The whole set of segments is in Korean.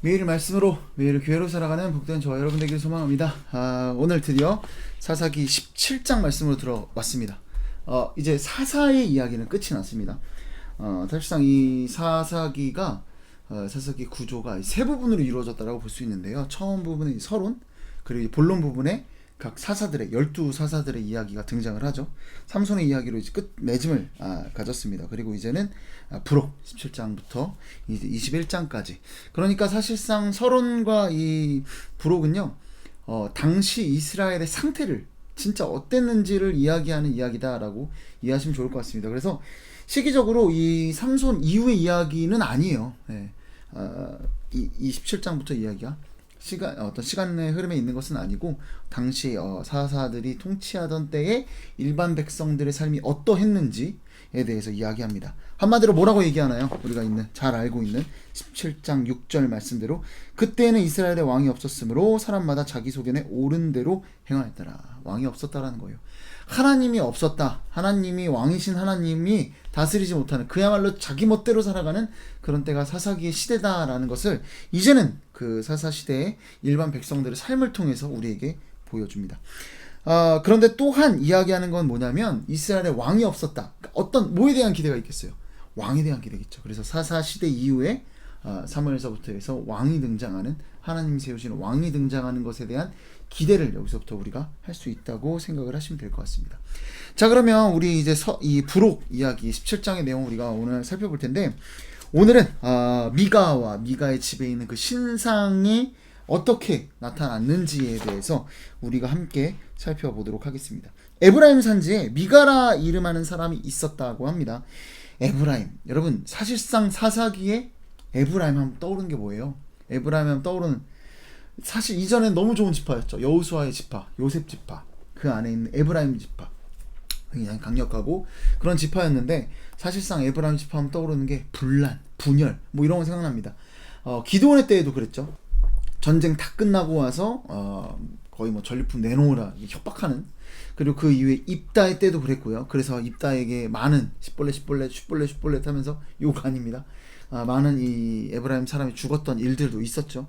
매일 말씀으로 매일 교회로 살아가는 복된 저와 여러분 되길 소망합니다. 아, 오늘 드디어 사사기 17장 말씀으로 들어왔습니다. 어, 이제 사사의 이야기는 끝이 났습니다. 어, 사실상 이 사사기가 어, 사사기 구조가 세 부분으로 이루어졌다고 볼 수 있는데요. 처음 부분은 이 서론 그리고 이 본론 부분에 각 사사들의 열두 사사들의 이야기가 등장을 하죠. 삼손의 이야기로 이제 끝 맺음을 아, 가졌습니다. 그리고 이제는 아, 부록 17장부터 이제 21장까지. 그러니까 사실상 서론과 이 부록은요. 어, 당시 이스라엘의 상태를 진짜 어땠는지를 이야기하는 이야기다라고 이해하시면 좋을 것 같습니다. 그래서 시기적으로 이 삼손 이후의 이야기는 아니에요. 네. 아, 이, 이 17장부터 이야기가 시간 어떤 시간의 흐름에 있는 것은 아니고 당시 어, 사사들이 통치하던 때에 일반 백성들의 삶이 어떠했는지에 대해서 이야기합니다. 한마디로 뭐라고 얘기하나요? 우리가 있는 잘 알고 있는 17장 6절 말씀대로 그때는 이스라엘에 왕이 없었으므로 사람마다 자기 소견에 옳은 대로 행하였더라. 왕이 없었다라는 거예요. 하나님이 없었다. 하나님이 왕이신 하나님이 다스리지 못하는 그야말로 자기 멋대로 살아가는 그런 때가 사사기의 시대다라는 것을 이제는 그 사사 시대의 일반 백성들의 삶을 통해서 우리에게 보여줍니다. 아, 그런데 또한 이야기하는 건 뭐냐면 이스라엘에 왕이 없었다. 그러니까 어떤 뭐에 대한 기대가 있겠어요? 왕에 대한 기대겠죠. 그래서 사사 시대 이후에 아, 사무엘서부터 해서 왕이 등장하는 하나님이 세우시는 왕이 등장하는 것에 대한 기대를 여기서부터 우리가 할 수 있다고 생각을 하시면 될 것 같습니다. 자 그러면 우리 이제 서, 이 부록 이야기 17장의 내용 우리가 오늘 살펴볼 텐데 오늘은 아, 미가와 미가의 집에 있는 그 신상이 어떻게 나타났는지에 대해서 우리가 함께 살펴보도록 하겠습니다. 에브라임 산지에 미가라 이름하는 사람이 있었다고 합니다. 에브라임 여러분 사실상 사사기에 에브라임 하면 떠오르는 게 뭐예요? 에브라임 하면 떠오르는 사실 이전엔 너무 좋은 지파였죠. 여우수아의 지파, 요셉 지파, 그 안에 있는 에브라임 지파. 굉장히 강력하고 그런 지파였는데 사실상 에브라임 지파 하면 떠오르는 게 분란, 분열 뭐 이런 거 생각납니다. 어, 기도원의 때에도 그랬죠. 전쟁 다 끝나고 와서 어, 거의 뭐 전리품 내놓으라 협박하는 그리고 그 이후에 입다의 때도 그랬고요. 그래서 입다에게 많은 십벌레 십벌레 십벌레 십벌레 하면서 욕 아닙니다. 아, 많은 이 에브라임 사람이 죽었던 일들도 있었죠.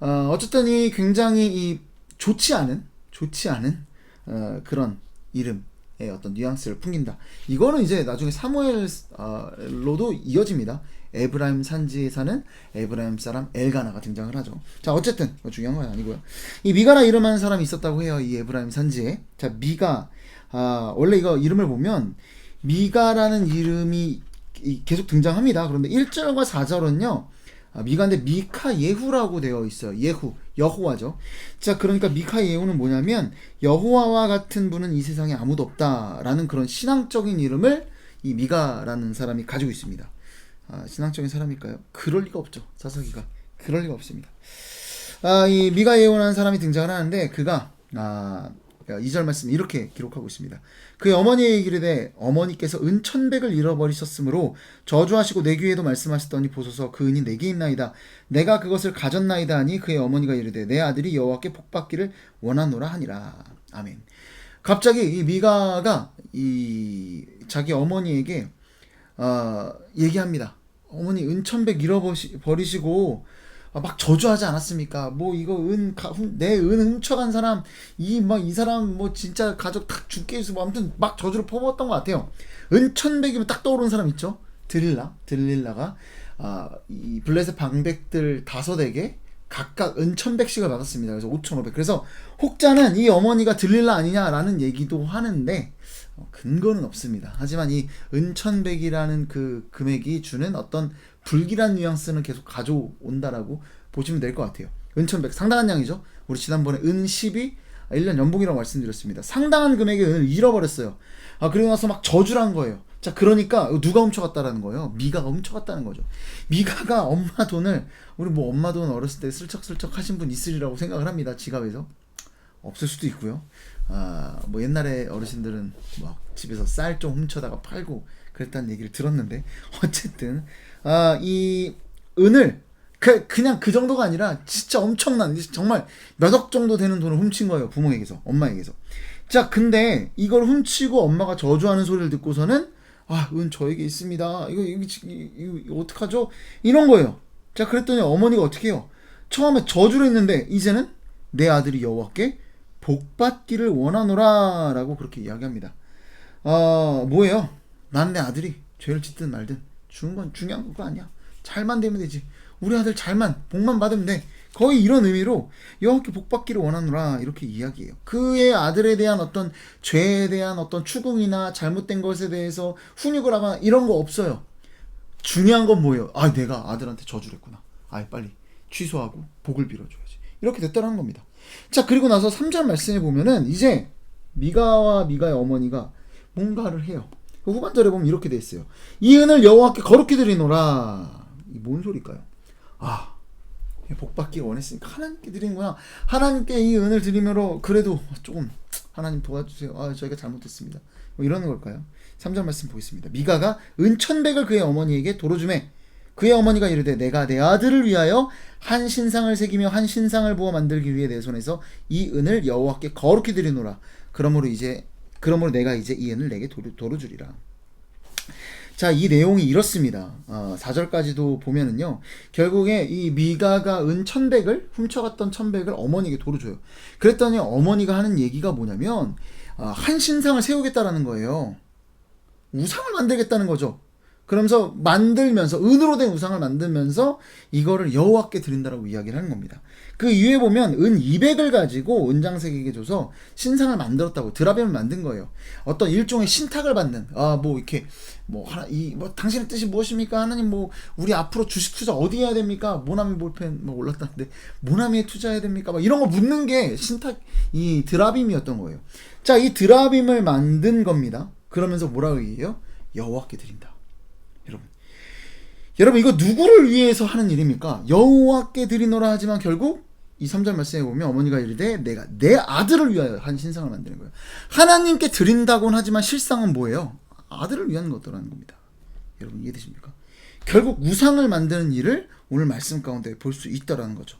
어, 어쨌든 이 굉장히 이 좋지 않은 좋지 않은 어, 그런 이름의 어떤 뉘앙스를 풍긴다. 이거는 이제 나중에 사무엘로도 이어집니다. 에브라임 산지에 사는 에브라임 사람 엘가나가 등장을 하죠. 자, 어쨌든 뭐 중요한 건 아니고요. 이 미가라 이름하는 사람이 있었다고 해요. 이 에브라임 산지에. 자, 미가 아, 원래 이거 이름을 보면 미가라는 이름이 이- 계속 등장합니다. 그런데 1절과 4절은요. 아, 미가인데 미카 예후라고 되어 있어요. 예후 여호와죠. 자, 그러니까 미카 예후는 뭐냐면 여호와와 같은 분은 이 세상에 아무도 없다라는 그런 신앙적인 이름을 이 미가라는 사람이 가지고 있습니다. 아, 신앙적인 사람일까요? 그럴 리가 없죠. 사사기가 그럴 리가 없습니다. 아, 이 미가 예후라는 사람이 등장을 하는데 그가 아, 2절 말씀 이렇게 기록하고 있습니다. 그의 어머니의 이르되 어머니께서 은천백을 잃어버리셨으므로 저주하시고 내 귀에도 말씀하셨더니 보소서 그 은이 내게 있나이다. 내가 그것을 가졌나이다 하니 그의 어머니가 이르되 내 아들이 여호와께 복받기를 원하노라 하니라. 아멘. 갑자기 이 미가가 이 자기 어머니에게 어, 얘기합니다. 어머니 은천백 잃어버리시고 아, 막 저주하지 않았습니까? 뭐 이거 은 내 은 훔쳐간 사람 이 막 이 사람 뭐 진짜 가족 다 죽게 해서 뭐 아무튼 막 저주를 퍼부었던 것 같아요. 은천백이면 딱 떠오르는 사람 있죠? 드릴라 드릴라가 아 이 블레셋 방백들 다섯에게 각각 은천백씩을 받았습니다. 그래서 5,500. 그래서 혹자는 이 어머니가 들릴라 아니냐라는 얘기도 하는데 어, 근거는 없습니다. 하지만 이 은천백이라는 그 금액이 주는 어떤 불길한 뉘앙스는 계속 가져온다라고 보시면 될 것 같아요. 은천백 상당한 양이죠. 우리 지난번에 은 10이 1년 연봉이라고 말씀드렸습니다. 상당한 금액의 은을 잃어버렸어요. 아 그리고 나서 막 저주를 한 거예요. 자 그러니까 누가 훔쳐갔다라는 거예요. 미가가 훔쳐갔다는 거죠. 미가가 엄마 돈을 우리 뭐 엄마 돈 어렸을 때 슬쩍슬쩍 하신 분 있으리라고 생각을 합니다. 지갑에서 없을 수도 있고요. 아뭐 옛날에 어르신들은 막 집에서 쌀 좀 훔쳐다가 팔고 그랬다는 얘기를 들었는데 어쨌든 아이 은을 그 그냥 그 정도가 아니라 진짜 엄청난 정말 몇 억 정도 되는 돈을 훔친 거예요 부모에게서 엄마에게서. 자 근데 이걸 훔치고 엄마가 저주하는 소리를 듣고서는 아 은 저에게 있습니다. 이거 이거, 이거, 이거 어떡하죠? 이런 거예요. 자 그랬더니 어머니가 어떻게 해요? 처음에 저주를 했는데 이제는 내 아들이 여호와께 복 받기를 원하노라 라고 그렇게 이야기합니다. 어, 뭐예요? 난 내 아들이 죄를 짓든 말든 주는 건 중요한 거 아니야. 잘만 되면 되지. 우리 아들 잘만 복만 받으면 돼. 거의 이런 의미로 여호와께 복 받기를 원하노라 이렇게 이야기해요. 그의 아들에 대한 어떤 죄에 대한 어떤 추궁이나 잘못된 것에 대해서 훈육을 하거나 이런 거 없어요. 중요한 건 뭐예요? 아, 내가 아들한테 저주를 했구나. 아, 빨리 취소하고 복을 빌어줘야지. 이렇게 됐다는 겁니다. 자, 그리고 나서 3절 말씀에 보면은 이제 미가와 미가의 어머니가 뭔가를 해요. 그 후반절에 보면 이렇게 돼 있어요. 이 은을 여호와께 거룩히 드리노라. 이뭔 소리일까요? 아, 복 받기를 원했으니까 하나님께 드리는구나. 하나님께 이 은을 드리므로 그래도 조금 하나님 도와주세요. 아, 저희가 잘못했습니다. 뭐 이러는 걸까요? 3절 말씀 보겠습니다. 미가가 은 천백을 그의 어머니에게 도로 주매 그의 어머니가 이르되 내가 내 아들을 위하여 한 신상을 새기며 한 신상을 부어 만들기 위해 내 손에서 이 은을 여호와께 거룩히 드리노라. 그러므로 이제 그러므로 내가 이제 이 은을 내게 도로, 도로 주리라. 자, 이 내용이 이렇습니다. 어, 4절까지도 보면은요, 결국에 이 미가가 은 천백을, 훔쳐갔던 천백을 어머니에게 도로 줘요. 그랬더니 어머니가 하는 얘기가 뭐냐면, 어, 한 신상을 세우겠다라는 거예요. 우상을 만들겠다는 거죠. 그러면서 만들면서 은으로 된 우상을 만들면서 이거를 여호와께 드린다라고 이야기를 하는 겁니다. 그 이후에 보면 은 200을 가지고 은장색에게 줘서 신상을 만들었다고 드라빔을 만든 거예요. 어떤 일종의 신탁을 받는 아 뭐 이렇게 뭐 하나 이뭐 당신의 뜻이 무엇입니까? 하나님 뭐 우리 앞으로 주식 투자 어디 해야 됩니까? 모나미 볼펜 뭐 올랐다는데 모나미에 투자해야 됩니까? 막 이런 거 묻는 게 신탁 이 드라빔이었던 거예요. 자, 이 드라빔을 만든 겁니다. 그러면서 뭐라고 얘기해요? 여호와께 드린다. 여러분. 여러분 이거 누구를 위해서 하는 일입니까? 여호와께 드리노라 하지만 결국 이 3절 말씀에 보면 어머니가 이르되 내가 내 아들을 위하여 한 신상을 만드는 거예요. 하나님께 드린다고는 하지만 실상은 뭐예요? 아들을 위한 것도라는 겁니다. 여러분 이해되십니까? 결국 우상을 만드는 일을 오늘 말씀 가운데 볼 수 있다라는 거죠.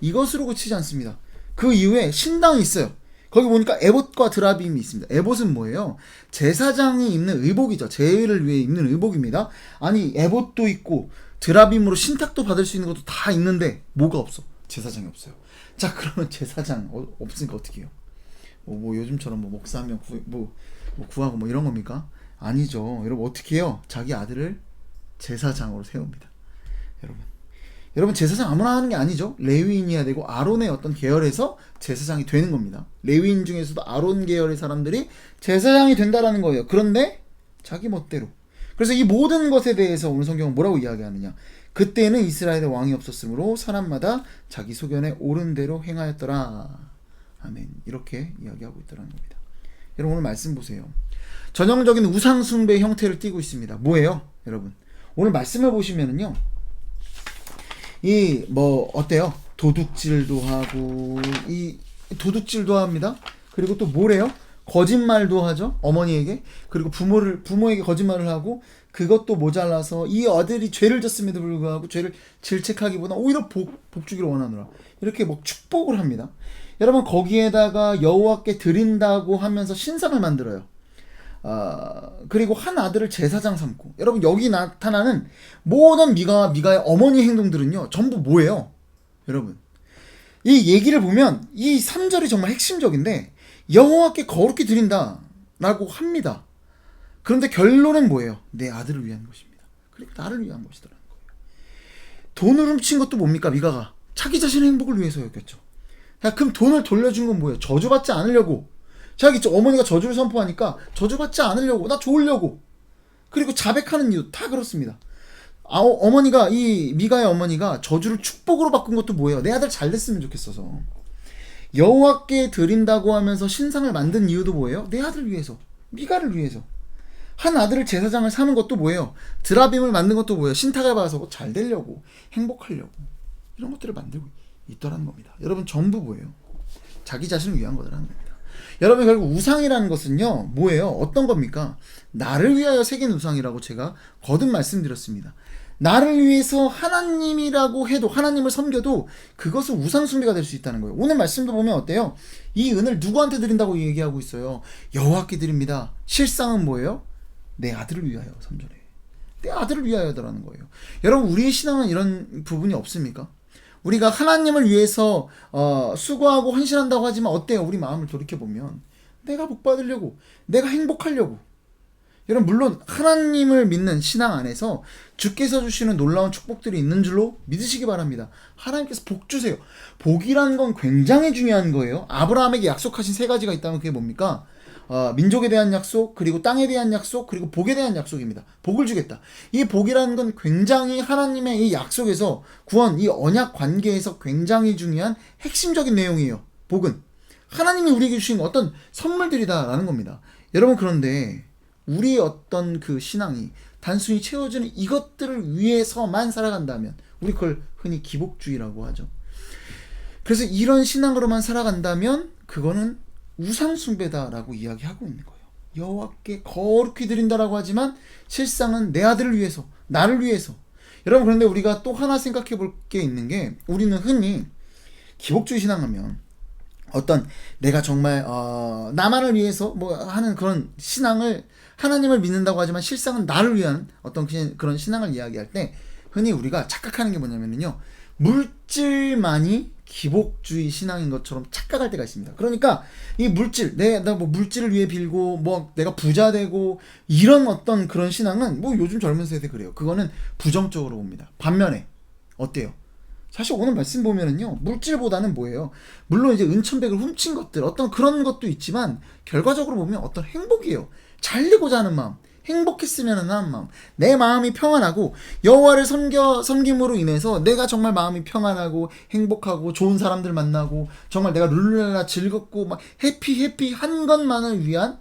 이것으로 그치지 않습니다. 그 이후에 신당이 있어요. 거기 보니까 에봇과 드라빔이 있습니다. 에봇은 뭐예요? 제사장이 입는 의복이죠. 제의를 위해 입는 의복입니다. 아니 에봇도 있고 드라빔으로 신탁도 받을 수 있는 것도 다 있는데 뭐가 없어? 제사장이 없어요. 자 그러면 제사장 어, 없으니까 어떻게 해요? 뭐, 뭐 요즘처럼 뭐 목사 한명 구, 뭐, 뭐 구하고 뭐 이런 겁니까? 아니죠. 여러분 어떻게 해요? 자기 아들을 제사장으로 세웁니다. 여러분. 여러분 제사장 아무나 하는 게 아니죠. 레위인이어야 되고 아론의 어떤 계열에서 제사장이 되는 겁니다. 레위인 중에서도 아론 계열의 사람들이 제사장이 된다라는 거예요. 그런데 자기 멋대로. 그래서 이 모든 것에 대해서 오늘 성경은 뭐라고 이야기하느냐? 그때는 이스라엘의 왕이 없었으므로 사람마다 자기 소견에 옳은 대로 행하였더라. 아멘. 이렇게 이야기하고 있더라는 겁니다. 여러분 오늘 말씀 보세요. 전형적인 우상 숭배 형태를 띠고 있습니다. 뭐예요? 여러분. 오늘 말씀을 보시면은요. 이 뭐 어때요? 도둑질도 하고 이 도둑질도 합니다. 그리고 또 뭐래요? 거짓말도 하죠. 어머니에게. 그리고 부모를 부모에게 거짓말을 하고 그것도 모자라서 이 아들이 죄를 졌음에도 불구하고 죄를 질책하기보다 오히려 복, 복 주기를 원하노라. 이렇게 뭐 축복을 합니다. 여러분 거기에다가 여호와께 드린다고 하면서 신상을 만들어요. 아, 그리고 한 아들을 제사장 삼고. 여러분 여기 나타나는 모든 미가와 미가의 어머니 행동들은요 전부 뭐예요? 여러분. 이 얘기를 보면 이 3절이 정말 핵심적인데 여호와께 거룩히 드린다 라고 합니다. 그런데 결론은 뭐예요? 내 아들을 위한 것입니다. 그리고 나를 위한 것이더라는 거예요. 돈을 훔친 것도 뭡니까? 미가가. 자기 자신의 행복을 위해서였겠죠. 자, 그럼 돈을 돌려준 건 뭐예요? 저주받지 않으려고 자기 저 어머니가 저주를 선포하니까 저주받지 않으려고 나 좋으려고 그리고 자백하는 이유 다 그렇습니다. 아, 어, 머니가 이 미가의 어머니가 저주를 축복으로 바꾼 것도 뭐예요? 내 아들 잘 됐으면 좋겠어서 여호와께 드린다고 하면서 신상을 만든 이유도 뭐예요? 내 아들을 위해서 미가를 위해서 한 아들을 제사장을 사는 것도 뭐예요? 드라빔을 만든 것도 뭐예요? 신탁을 받아서 잘 되려고 행복하려고 이런 것들을 만들고 있더라는 겁니다. 여러분 전부 뭐예요? 자기 자신을 위한 거라는 겁니다. 여러분 결국 우상이라는 것은요 뭐예요? 어떤 겁니까? 나를 위하여 새긴 우상이라고 제가 거듭 말씀드렸습니다. 나를 위해서 하나님이라고 해도 하나님을 섬겨도 그것은 우상 숭배가 될 수 있다는 거예요. 오늘 말씀도 보면 어때요? 이 은을 누구한테 드린다고 얘기하고 있어요? 여호와께 드립니다. 실상은 뭐예요? 내 아들을 위하여 3절에. 내 아들을 위하여더라는 거예요. 여러분 우리의 신앙은 이런 부분이 없습니까? 우리가 하나님을 위해서 어, 수고하고 헌신한다고 하지만 어때요? 우리 마음을 돌이켜 보면 내가 복 받으려고, 내가 행복하려고. 여러분 물론 하나님을 믿는 신앙 안에서 주께서 주시는 놀라운 축복들이 있는 줄로 믿으시기 바랍니다. 하나님께서 복 주세요. 복이라는 건 굉장히 중요한 거예요. 아브라함에게 약속하신 세 가지가 있다면 그게 뭡니까? 어, 민족에 대한 약속, 그리고 땅에 대한 약속, 그리고 복에 대한 약속입니다. 복을 주겠다. 이 복이라는 건 굉장히 하나님의 이 약속에서 구원, 이 언약 관계에서 굉장히 중요한 핵심적인 내용이에요. 복은. 하나님이 우리에게 주신 어떤 선물들이다라는 겁니다. 여러분, 그런데 우리의 어떤 그 신앙이 단순히 채워주는 이것들을 위해서만 살아간다면, 우리 그걸 흔히 기복주의라고 하죠. 그래서 이런 신앙으로만 살아간다면, 그거는 우상 숭배다라고 이야기하고 있는 거예요. 여호와께 거룩히 드린다라고 하지만 실상은 내 아들을 위해서, 나를 위해서. 여러분 그런데 우리가 또 하나 생각해 볼 게 있는 게 우리는 흔히 기복주의 신앙하면 어떤 내가 정말 어, 나만을 위해서 뭐 하는 그런 신앙을 하나님을 믿는다고 하지만 실상은 나를 위한 어떤 그런 신앙을 이야기할 때 흔히 우리가 착각하는 게 뭐냐면요 물질만이 기복주의 신앙인 것처럼 착각할 때가 있습니다. 그러니까 이 물질, 내가 뭐 물질을 위해 빌고 뭐 내가 부자 되고 이런 어떤 그런 신앙은 뭐 요즘 젊은 세대 그래요. 그거는 부정적으로 봅니다. 반면에 어때요? 사실 오늘 말씀 보면은요 물질보다는 뭐예요? 물론 이제 은천백을 훔친 것들 어떤 그런 것도 있지만 결과적으로 보면 어떤 행복이에요. 잘 되고자 하는 마음. 행복했으면 하는 마음, 내 마음이 평안하고 여호와를 섬겨 섬김으로 인해서 내가 정말 마음이 평안하고 행복하고 좋은 사람들 만나고 정말 내가 룰루랄라 즐겁고 막 해피 해피 한 것만을 위한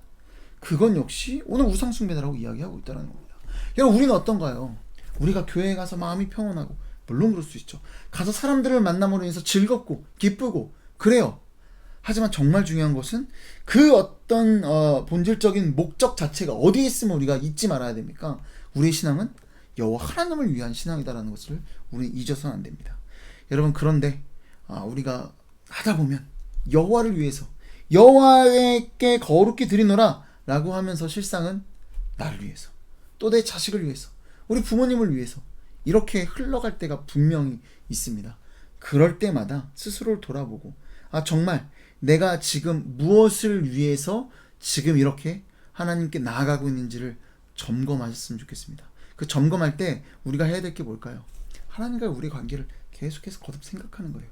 그건 역시 오늘 우상 숭배다라고 이야기하고 있다는 겁니다. 여러분 우리는 어떤가요? 우리가 교회에 가서 마음이 평온하고 물론 그럴 수 있죠. 가서 사람들을 만남으로 인해서 즐겁고 기쁘고 그래요. 하지만 정말 중요한 것은 그 어떤 어, 본질적인 목적 자체가 어디에 있으면 우리가 잊지 말아야 됩니까? 우리의 신앙은 여호와 하나님을 위한 신앙이다라는 것을 우리는 잊어서는 안 됩니다. 여러분 그런데 아, 우리가 하다 보면 여호와를 위해서 여호와에게 거룩히 드리노라라고 하면서 실상은 나를 위해서 또 내 자식을 위해서 우리 부모님을 위해서 이렇게 흘러갈 때가 분명히 있습니다. 그럴 때마다 스스로를 돌아보고 아 정말 내가 지금 무엇을 위해서 지금 이렇게 하나님께 나아가고 있는지를 점검하셨으면 좋겠습니다. 그 점검할 때 우리가 해야 될 게 뭘까요? 하나님과 우리 관계를 계속해서 거듭 생각하는 거예요.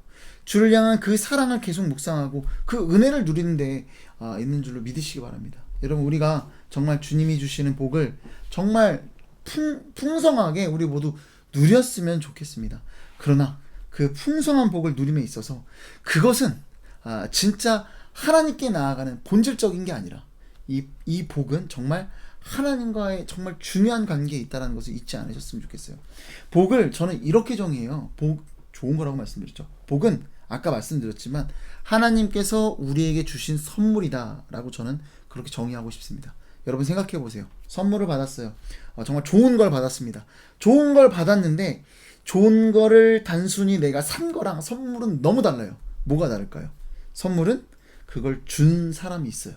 주를 향한 그 사랑을 계속 묵상하고 그 은혜를 누리는데 아, 있는 줄로 믿으시기 바랍니다. 여러분 우리가 정말 주님이 주시는 복을 정말 풍, 풍성하게 우리 모두 누렸으면 좋겠습니다. 그러나 그 풍성한 복을 누림에 있어서 그것은 아, 진짜 하나님께 나아가는 본질적인 게 아니라 이, 이 복은 정말 하나님과의 정말 중요한 관계에 있다는 것을 잊지 않으셨으면 좋겠어요. 복을 저는 이렇게 정의해요. 복 좋은 거라고 말씀드렸죠. 복은 아까 말씀드렸지만 하나님께서 우리에게 주신 선물이다라고 저는 그렇게 정의하고 싶습니다. 여러분 생각해 보세요. 선물을 받았어요. 어, 정말 좋은 걸 받았습니다. 좋은 걸 받았는데 좋은 거를 단순히 내가 산 거랑 선물은 너무 달라요. 뭐가 다를까요? 선물은 그걸 준 사람이 있어요.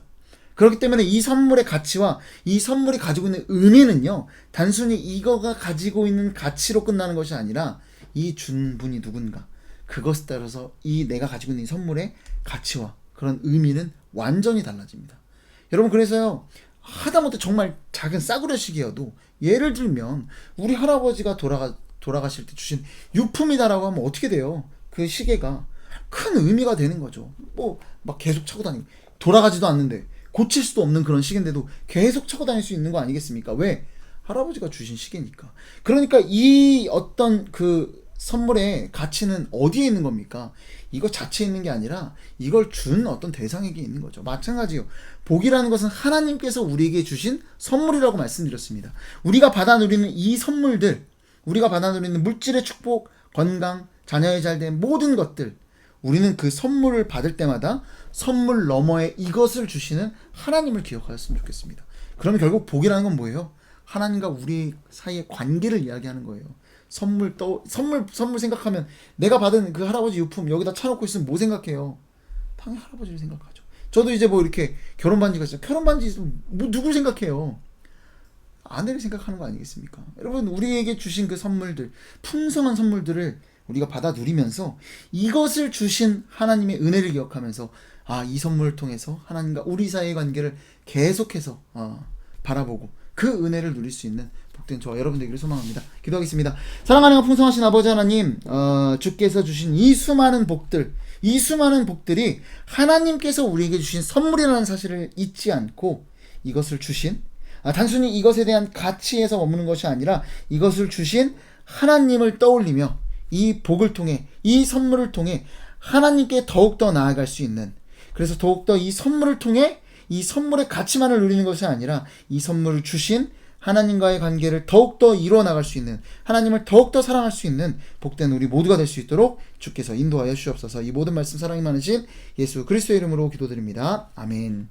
그렇기 때문에 이 선물의 가치와 이 선물이 가지고 있는 의미는요, 단순히 이거가 가지고 있는 가치로 끝나는 것이 아니라 이 준 분이 누군가, 그것에 따라서 이 내가 가지고 있는 이 선물의 가치와 그런 의미는 완전히 달라집니다. 여러분, 그래서요, 하다못해 정말 작은 싸구려 시계여도 예를 들면 우리 할아버지가 돌아가, 돌아가실 때 주신 유품이다라고 하면 어떻게 돼요? 그 시계가 큰 의미가 되는 거죠. 뭐 막 계속 차고 다니고 돌아가지도 않는데 고칠 수도 없는 그런 시계인데도 계속 차고 다닐 수 있는 거 아니겠습니까? 왜? 할아버지가 주신 시계니까. 그러니까 이 어떤 그 선물의 가치는 어디에 있는 겁니까? 이거 자체에 있는 게 아니라 이걸 준 어떤 대상에게 있는 거죠. 마찬가지요. 복이라는 것은 하나님께서 우리에게 주신 선물이라고 말씀드렸습니다. 우리가 받아 누리는 이 선물들, 우리가 받아 누리는 물질의 축복, 건강, 자녀의 잘된 모든 것들, 우리는 그 선물을 받을 때마다 선물 너머에 이것을 주시는 하나님을 기억하였으면 좋겠습니다. 그러면 결국 복이라는 건 뭐예요? 하나님과 우리 사이의 관계를 이야기하는 거예요. 선물 또 선물 선물 생각하면 내가 받은 그 할아버지 유품 여기다 차놓고 있으면 뭐 생각해요? 당연히 할아버지를 생각하죠. 저도 이제 뭐 이렇게 결혼 반지가 있어요. 결혼 반지 있으면 뭐 누굴 생각해요? 아내를 생각하는 거 아니겠습니까? 여러분 우리에게 주신 그 선물들 풍성한 선물들을 우리가 받아 누리면서 이것을 주신 하나님의 은혜를 기억하면서 아, 이 선물을 통해서 하나님과 우리 사이의 관계를 계속해서 어, 바라보고 그 은혜를 누릴 수 있는 복된 저와 여러분 되기를 소망합니다. 기도하겠습니다. 사랑하는 풍성하신 아버지 하나님, 어, 주께서 주신 이 수많은 복들, 이 수많은 복들이 하나님께서 우리에게 주신 선물이라는 사실을 잊지 않고 이것을 주신 아, 단순히 이것에 대한 가치에서 머무는 것이 아니라 이것을 주신 하나님을 떠올리며 이 복을 통해 이 선물을 통해 하나님께 더욱더 나아갈 수 있는 그래서 더욱더 이 선물을 통해 이 선물의 가치만을 누리는 것이 아니라 이 선물을 주신 하나님과의 관계를 더욱더 이루어 나갈 수 있는 하나님을 더욱더 사랑할 수 있는 복된 우리 모두가 될 수 있도록 주께서 인도하여 주시옵소서 이 모든 말씀 사랑이 많으신 예수 그리스도의 이름으로 기도드립니다. 아멘.